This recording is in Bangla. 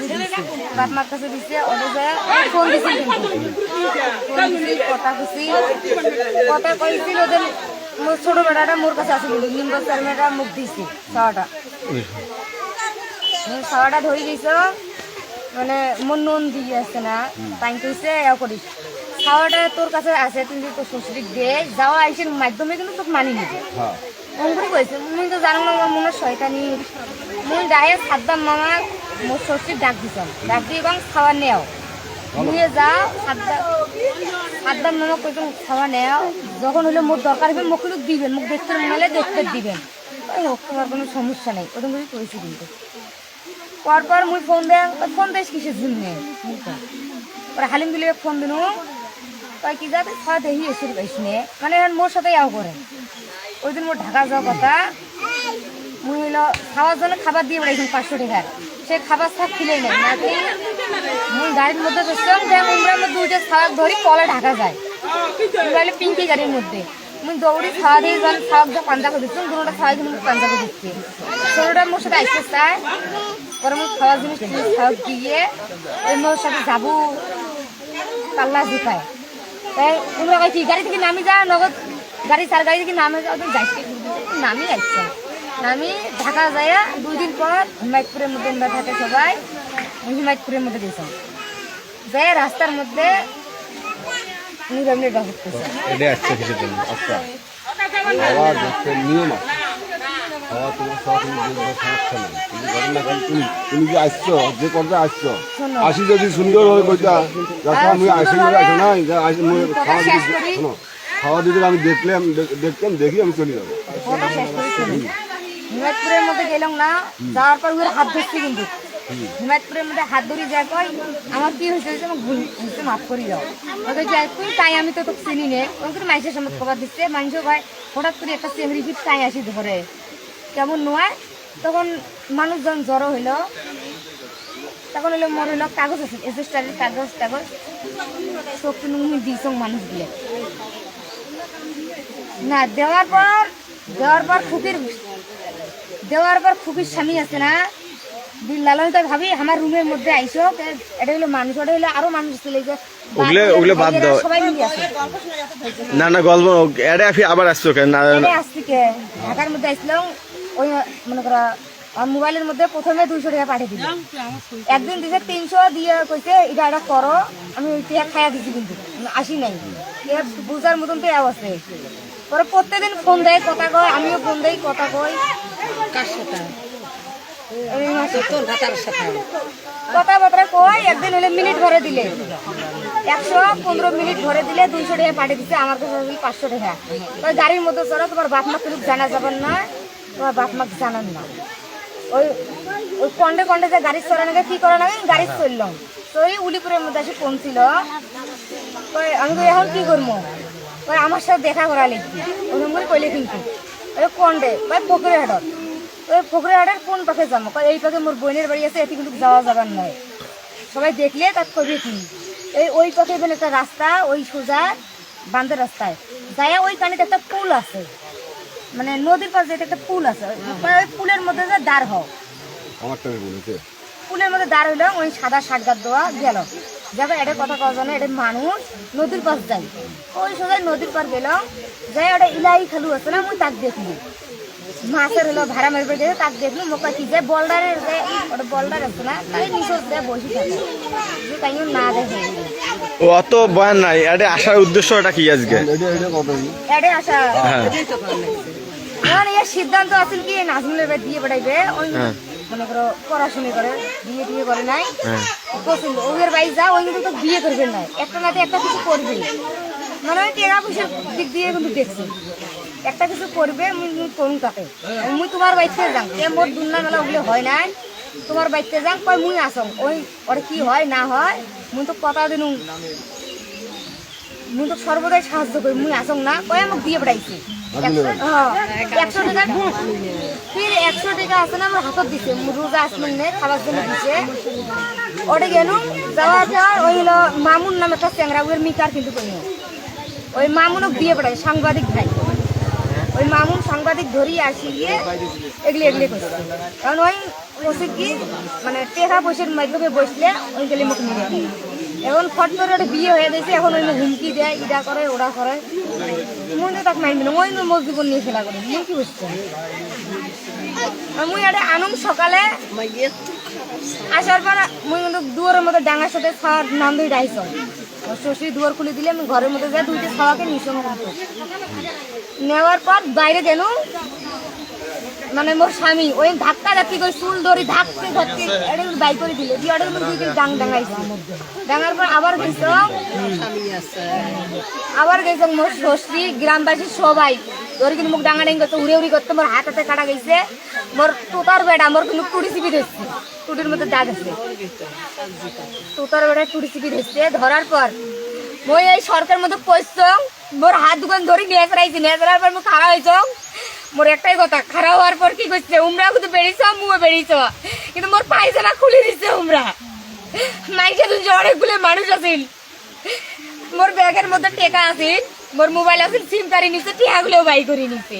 দিচ্ছে বাপ মার কাছে দিচ্ছে ওদের যায় ফোন দিছি কথা কইছি কথা কইছিল ওদের ছোট বেটাটা মোর কাছে আসছিল নিম্ব চেয়ারম্যানটা মুখ দিছি সাওয়াটা সাওয়াটা ধরে দিছ মানে মোর নুন দিয়ে আসছে না তাই কইছে এ করিস খাওয়াটা তোর কাছে আছে তুই তোর শ্বশুরিক দে যাওয়া আইসের মাধ্যমে কিন্তু তোকে মানি নিবে অঙ্কুরি কইছে মুই তো জানো না আমার মনে শয়তানি। মুই ডায়ে সাদ্দাম মামা মোর শ্বশুর ডাক দিছাম। ডাক দিয়ে এবং খাওয়া নেও। নিয়ে যাও সাদ্দাম সাদ্দাম মামা কইতাম খাওয়া নেও। যখন হলে মোর দরকার হবে মুখ লোক দিবেন মুখ দেখতে মেলে দেখতে দিবেন। ওই হোক তোমার কোনো সমস্যা নেই ওরকম করে কইছি কিন্তু। পরপর মুই ফোন দেয় ফোন দেয় কিসের জন্য? ওরা হালিম দিলে ফোন দিনু কয় কি যাতে খাওয়া দেখি এসে পাইসনে মানে মোর সাথে ইয়াও করে। ওই দিন মোর ঢাকা যাওয়ার কথা। মুই হইল খাওয়ার জন্য খাবার দিয়ে বেড়াইছিলাম পাঁচশো টাকার সে খাবার সব খিলেই নেই নাকি মুই গাড়ির মধ্যে বসলাম যে আমরা দুইটা খাবার ধরি কলে ঢাকা যায়। পিঙ্কি গাড়ির মধ্যে। মুই দৌড়ি খাওয়া দিয়ে যখন খাওয়া দিয়ে পাঞ্জা করে দিচ্ছি দুটোটা খাওয়া কিন্তু পাঞ্জা করে দিচ্ছি ছোটোটা মোর সাথে আসতে চায় পরে মুই খাওয়ার জিনিস খাওয়া দিয়ে। ওই মোর সাথে যাব। পাল্লা ঢুকায় তাই তোমরা কি গাড়ি থেকে নামি যা নগদ গাড়ি চার গাড়ি থেকে নামে যাও তো যাইতে নামি আসছে নামি ঢাকা যায় দুই দিন পর হিমায়তপুরের মধ্যে আমরা থাকে সবাই হিমায়তপুরের মধ্যে গেছিলাম যাই রাস্তার মধ্যে এটা আসছে আচ্ছা। খাওয়া দেখতে নিয়ম খাওয়া তোমার সব তুমি সমস্যা নেই। কিন্তু ঘটনা তুমি তুমি যে আসছো যে আসছো। আসি যদি সুন্দর ভাবে কইতা আমি আসি না খাওয়া শোনো। খাওয়া দিতে আমি দেখলাম দেখ- দেখতাম দেখি আমি চলে যাব। হিমায়তপুরের মধ্যে গেলাম না যাওয়ার পর ওর হাত ধরছি কিন্তু। হিমায়তপুরের মধ্যে হাত ধরি যা কই আমার কি হয়েছে আমার ভুল হয়েছে মাফ করি দাও? ওকে যাই তুই তাই আমি তো তোকে চিনি নে। ওকে মানুষের সামনে খবর দিচ্ছে। মানুষ ভাই হঠাৎ করে একটা চেংড়ি ফিট তাই আসি ধরে। কেমন নয় তখন মানুষজন জড়ো হইল। তখন হইল মোর হইল কাগজ আছে এসএসটারের কাগজ টাগজ শক্তি নুমি দিয়েছ মানুষগুলো। না দেওয়ার পর দেওয়ার পর খুকির দেওয়ার পর খুকির স্বামী আছে না। লালন তো ভাবি আমার রুমের মধ্যে আইসো। এটা হলো মানুষ ওটা হলো আরও মানুষ ছিল ওগুলো- ওগুলো বাদ দাও। সবাই মিলে আছে। না না গল্প এটা ফি আবার আসছো কেন? না আসছি কে? ঢাকার মধ্যে আসলাম ওই মনে করো আমার মোবাইলের মধ্যে প্রথমে দুইশো টাকা পাঠিয়ে দিল। একদিন দিছে তিনশো দিয়ে কইছে এটা এটা করো আমি ওই টাকা খাইয়া দিছি কিন্তু আসি নাই। বুঝার মতন তো আছে। পরে প্রত্যেকদিন ফোন দেয় কথা কয় আমিও ফোন দেই কথা কই এই মাসে। কথাবার্তা কই একদিন হলে মিনিট ভরে দিলে। একশো পনেরো মিনিট ভরে দিলে দুইশো টাকা পাঠিয়ে দিচ্ছে আমার কাছে পাঁচশো টাকা। ওই গাড়ির মধ্যে চলো তোমার বাপ মা কিন্তু জানা যাবেন না তোমার বাপ মাকে জানান না। ওই ওই কন্ডে কন্ডে যে গাড়ি চড়ানো কি করা লাগে গাড়ি চললাম তো ওই উলিপুরের মধ্যে এসে পৌঁছিল। আমি তো এখন কি করব আমার সাথে দেখা করা লিখবি ওরকম করে কইলে কিন্তু। ওই কন্ডে ওই পুকুরে হাটত ওই পুকুরে হাটের কোন পাশে যাব? এই পাশে মোর বোনের বাড়ি আছে এটি কিন্তু যাওয়া যাবার নয় সবাই দেখলে তার কবি কি এই ওই পাখে এখানে একটা রাস্তা ওই সোজা বান্ধের রাস্তায়। যাইয়া ওই কানিতে একটা পুল আছে মানে নদীর পাশে একটা পুল আছে ওই পুলের মধ্যে যে দাঁড় হও। আমার পুলের মধ্যে দাঁড় হইলাম ওই সাদা গাছ দেওয়া গেল। যাবে এটা কথা কওয়া জানে এটা মানুষ নদীর পাশ যাই ওই সোজাই নদীর পার গেলাম যাই ওটা ইলাই খালু আছে না মুই তাক দেখলি। মাছের হলো ভাড়া মারবে গেছে তাক দেখলি মোকা কি যে বল্ডারের যে ওটা বল্ডার আছে না তাই নিচের যে বসে থাকে। যে তাইও না দেখে। ও অত বয়ান নাই। এটা আসার উদ্দেশ্যটা কি আজকে? এটা এটা এডে আসা হ্যাঁ। এর সিদ্ধান্ত আছে কি নাজমুলের বাড়ি দিয়ে বেড়াইবে ওই হ্যাঁ। মনে করো পড়াশুনি করে বিয়ে টিয়ে করে নাই। হ্যাঁ। পছন্দ। ওদের বাড়ি যা ওই কিন্তু বিয়ে করবে না একটা নাতে একটা কিছু করবে মানে ওই টেকা পয়সার দিক দিয়ে কিন্তু দেখছি। একটা কিছু করবে করুন তাকে মুই তোমার বাড়িতে যাং এ মোর দুর্না মেলা ওগুলো হয় নাই। তোমার বাড়িতে যাং কয় মুই আসম। ওই ওর কি হয় না হয়? মুই তো কথা দিনু মুই তো সর্বদাই সাহায্য করি মুই আসং না কয় আমাকে দিয়ে বেড়াইছি একশো টাকা ফির একশো টাকা আছে না আমার হাতত দিছে রোজা আসবেন নে খাবার জন্য দিছে। ওটা গেল যাওয়ার ওই হলো মামুন নামে একটা চ্যাংরা ওর মিকার কিন্তু কই ওই মামুনক দিয়ে বেড়াই সাংবাদিক ভাই। ওই মামুন সাংবাদিক ধরি আসি গিয়ে এগুলি এগুলি করছে কারণ ওই বসে কি মানে টেকা পয়সার মাধ্যমে বসলে ওই গেলে মুখ দেয়। এখন ফট করে ওটা বিয়ে হয়ে গেছে, এখন ওই হুমকি দেয় ইটা করে ওরা করে। মনে তাক মাইনবে না ওই মোর জীবন নিয়ে খেলা করে মুই কি বুঝছে? মুই এটা আনুম সকালে আসার পর মুই কিন্তু দুয়ারের মধ্যে ডাঙার সাথে খাওয়ার নাম ধরে ডাইছ। শশী দুয়ার খুলে দিলে আমি ঘরের মধ্যে যাই, দুইটা খাওয়াকে নিশো নেওয়ার পর বাইরে গেল মানে মোর স্বামী, ওই ধাক্কা ধাক্কি করে চুল ধরি ধাক্কে ধাক্কে এটা বাই করে দিলে। দিয়ে ওটা কিন্তু দুই ডাং ডাঙাইছে। ডাঙার পর আবার গেছ আবার গেছে মোর ষষ্ঠী, গ্রামবাসী সবাই। ধরে কিন্তু মুখ ডাঙা ডাঙ্গি করতে, উড়ে উড়ি করতে মোর হাত হাতে কাটা গেছে। মোর তোতার বেড়া, মোর কিন্তু টুটি চিপি ধরছে। টুটির মধ্যে দাগ আছে তোতার বেটা টুটি চিপি ধরছে। ধরার পর মই এই সরকার মধ্যে পয়স মোর হাত দোকান ধরে নিয়ে ফেরাইছি নিয়ে ফেরার পর মুখ খারাপ হয়েছ মোর একটাই কথা, খারাপ হওয়ার পর কি করছে? উমরা কিন্তু বেরিয়েছ মুয়ে বেরিয়েছ কিন্তু মোর পায়জামা খুলে দিছে উমরা। মাইকে তুই অনেকগুলো মানুষ আছিল মোর ব্যাগের মধ্যে টেকা আছে মোর মোবাইল আছে সিম তারি নিছে, টিয়াগুলো বাই করে নিছে।